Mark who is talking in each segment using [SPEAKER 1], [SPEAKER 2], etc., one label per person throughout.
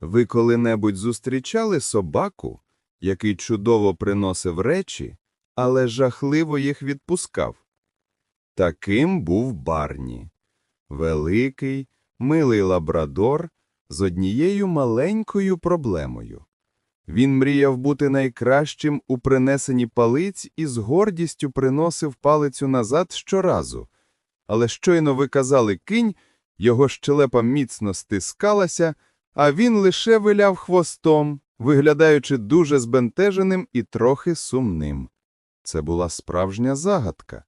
[SPEAKER 1] Ви коли-небудь зустрічали собаку, який чудово приносив речі, але жахливо їх відпускав? Таким був Барні. Великий, милий лабрадор з однією маленькою проблемою. Він мріяв бути найкращим у принесенні палиць і з гордістю приносив палицю назад щоразу. Але щойно ви казали «кинь», його щелепа міцно стискалася, а він лише виляв хвостом, виглядаючи дуже збентеженим і трохи сумним. Це була справжня загадка.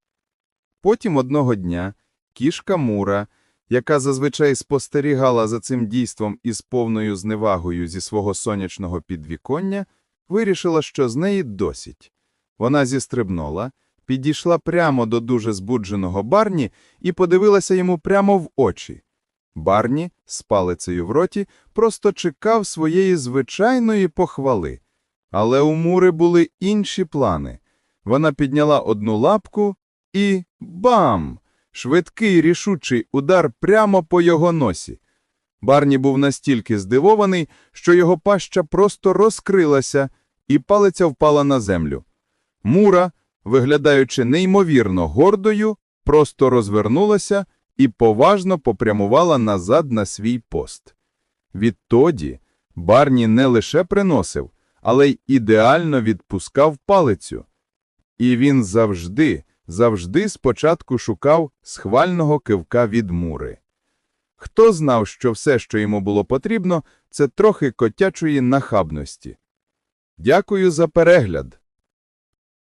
[SPEAKER 1] Потім одного дня кішка Мура, яка зазвичай спостерігала за цим дійством із повною зневагою зі свого сонячного підвіконня, вирішила, що з неї досить. Вона зістрибнула, підійшла прямо до дуже збудженого Барні і подивилася йому прямо в очі. Барні, з палицею в роті, просто чекав своєї звичайної похвали. Але у Мури були інші плани. Вона підняла одну лапку і – бам! Швидкий рішучий удар прямо по його носі. Барні був настільки здивований, що його паща просто розкрилася, і палиця впала на землю. Мура, виглядаючи неймовірно гордою, просто розвернулася і поважно попрямувала назад на свій пост. Відтоді Барні не лише приносив, але й ідеально відпускав палицю. І він завжди, завжди спочатку шукав схвального кивка від Мури. Хто знав, що все, що йому було потрібно, це трохи котячої нахабності. Дякую за перегляд.